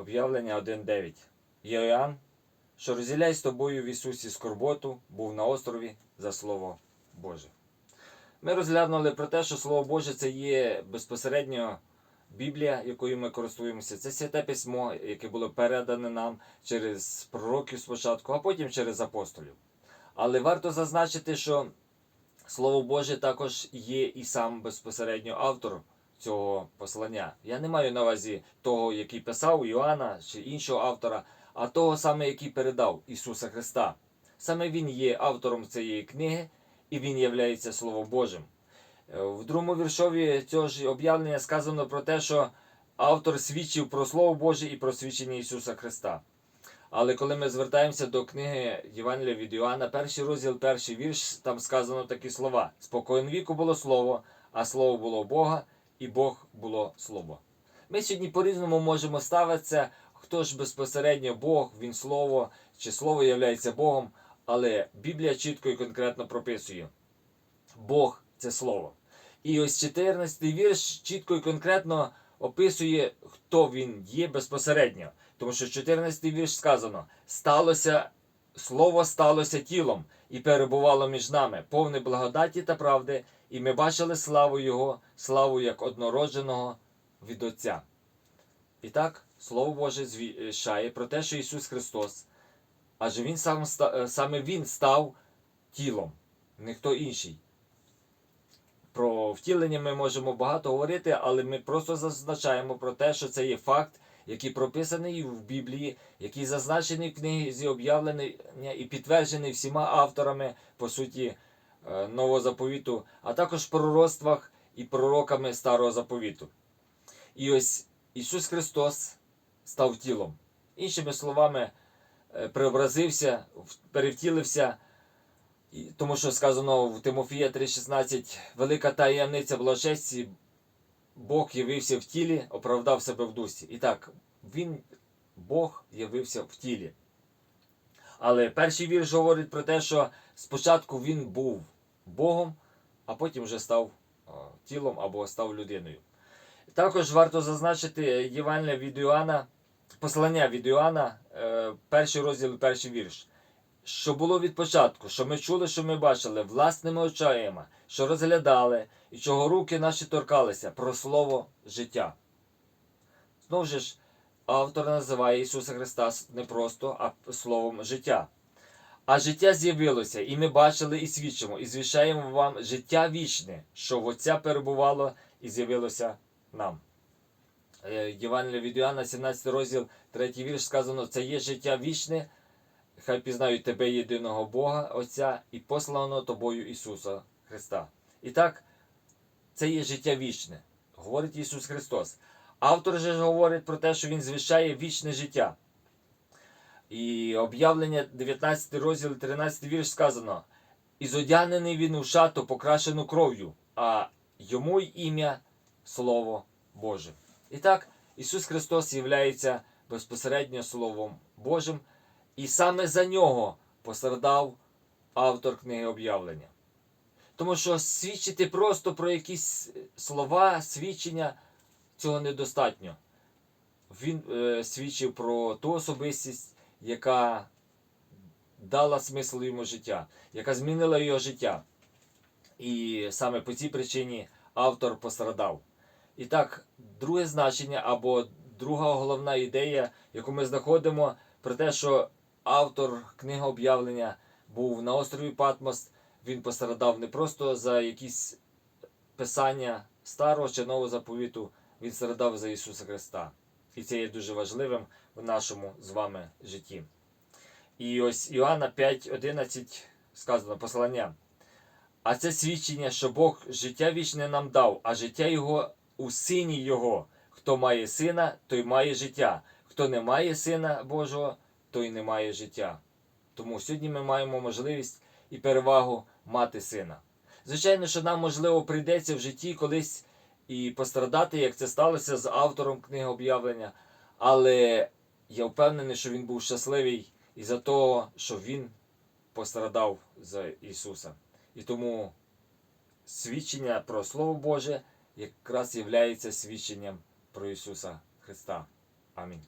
Об'явлення 1.9. Йоанн, що розділяй з тобою в Ісусі скорботу, був на острові за Слово Боже. Ми розглянули про те, що Слово Боже це є безпосередньо Біблія, якою ми користуємося. Це святе письмо, яке було передане нам через пророків спочатку, а потім через апостолів. Але варто зазначити, що Слово Боже також є і сам безпосередньо автор цього послання. Я не маю на увазі того, який писав Іоанна чи іншого автора, а того саме, який передав Ісуса Христа. Саме Він є автором цієї книги, і Він являється Словом Божим. Е, В другому віршові цього ж об'явлення сказано про те, що автор свідчив про Слово Боже і про свідчення Ісуса Христа. Але коли ми звертаємося до книги Євангелія від Іоанна, перший розділ, перший вірш, там сказано такі слова: Спокоєн віку було слово, а слово було Бога, і Бог було слово. Ми сьогодні по-різному можемо ставитися, хто ж безпосередньо Бог, Він Слово, чи Слово являється Богом, але Біблія чітко і конкретно прописує: Бог це Слово. І ось 14 вірш чітко і конкретно описує, хто він є безпосередньо. Тому що в 14 вірш сказано: сталося, слово сталося тілом і перебувало між нами, повне благодаті та правди, і ми бачили славу Його, славу як однородженого від Отця. І так, Слово Боже звіщає про те, що Ісус Христос, адже Він сам е, саме Він став тілом, ніхто інший. Про втілення ми можемо багато говорити, але ми просто зазначаємо про те, що це є факт, який прописаний в Біблії, який зазначений в книзі об'явлення і підтверджений всіма авторами, по суті, Нового заповіту, а також пророцтвах і пророками Старого заповіту. І ось Ісус Христос став тілом. Іншими словами, е, преобразився, перевтілився. Тому що сказано в Тимофія 3,16 велика таємниця блажесті, Бог явився в тілі, оправдав себе в дусі. І так, він, Бог явився в тілі. Але перший вірш говорить про те, що спочатку він був Богом, а потім вже став тілом або став людиною. Також варто зазначити Євангелія від Іоанна, послання від Іоанна, е, перший розділ, перший вірш що було від початку, що ми чули, що ми бачили власними очима, що розглядали, і чого руки наші торкалися про слово життя. Знову ж, автор називає Ісуса Христа не просто, а словом життя. А життя з'явилося, і ми бачили і свідчимо, і звіщаємо вам життя вічне, що в Отця перебувало і з'явилося нам. Е, Євангелія від Іоанна, 17 розділ, 3 вірш сказано, це є життя вічне, хай пізнають тебе єдиного Бога, Отця і посланого тобою Ісуса Христа. І так, це є життя вічне, говорить Ісус Христос. Автор же говорить про те, що Він звіщає вічне життя. І об'явлення 19 розділ 13 вірш сказано: І зодягнений він у шату, покрашену кров'ю, а йому ім'я Слово Боже. І так, Ісус Христос є безпосередньо Словом Божим. І саме за нього пострадав автор книги об'явлення. Тому що свідчити просто про якісь слова, свідчення цього недостатньо. Він е, свідчив про ту особистість, яка дала смисл йому життя, яка змінила його життя. І саме по цій причині автор пострадав. І так, друге значення або друга головна ідея, яку ми знаходимо, про те, що автор книги об'явлення був на острові Патмос. Він пострадав не просто за якісь писання старого чи нового заповіту, він страдав за Ісуса Христа. І це є дуже важливим в нашому з вами житті. І ось Іоанна 5.11 сказано послання. А це свідчення, що Бог життя вічне нам дав, а життя Його у сині Його. Хто має сина, той має життя. Хто не має сина Божого, той не має життя. Тому сьогодні ми маємо можливість і перевагу мати сина. Звичайно, що нам, можливо, прийдеться в житті колись і пострадати, як це сталося з автором книги об'явлення. Але я впевнений, що він був щасливий і за того, що він пострадав за Ісуса. І тому свідчення про Слово Боже якраз є свідченням про Ісуса Христа. Амінь.